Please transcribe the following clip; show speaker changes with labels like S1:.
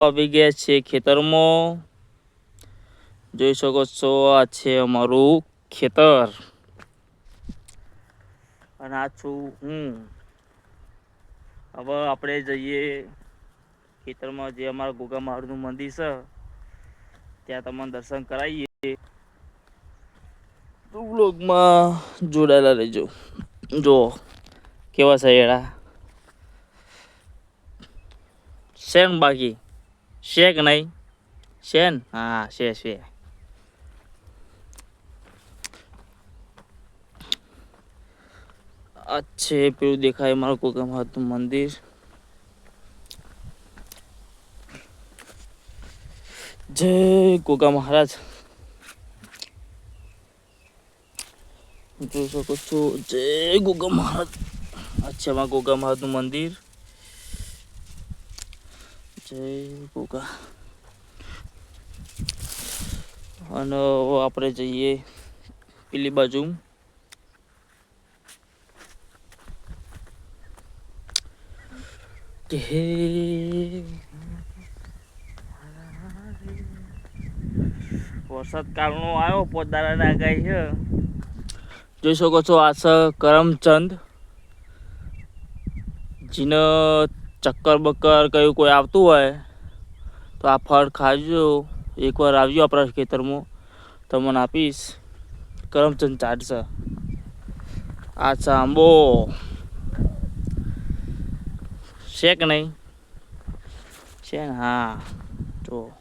S1: આવી ગયા છે ખેતરમાં. જોઈ શકો છો, આ છે અમારું ખેતર. અને આ છું હું. હવે આપણે જઈએ ખેતરમાં, જે અમારા ગોગા મહારાજનું મંદિર છે. ત્યાં તમને દર્શન કરાવીએ. તો વ્લોગમાં જોડાયેલા રહેજો. જો, કેવા છે એડા? શેન બાકી? છે કે નહીં છે ને હા છે છે આ પેલું દેખાય મારું ગોગા હતું મંદિર જય ગોગા મહારાજ જોઈ શકો છો જય ગોગા મહારાજ અચ્છા માં ગોગા મહારાજનું મંદિર અને આપણે જઈએ પેલી બાજુ. કે વરસાદ કાલનો આવ્યો પોદારાને આગાહી છે. જોઈ શકો છો આ છે કરમચંદ. જેને ચક્કર બક્કર કયું કોઈ આવતું હોય, તો આ ફળ ખાજો. એકવાર આવજો આપણા ખેતરમાં. તમને આપીશ. કરમચંદ ચાટશે. આ છે આંબો. છે કે નહીં? છે ને? હા. જો.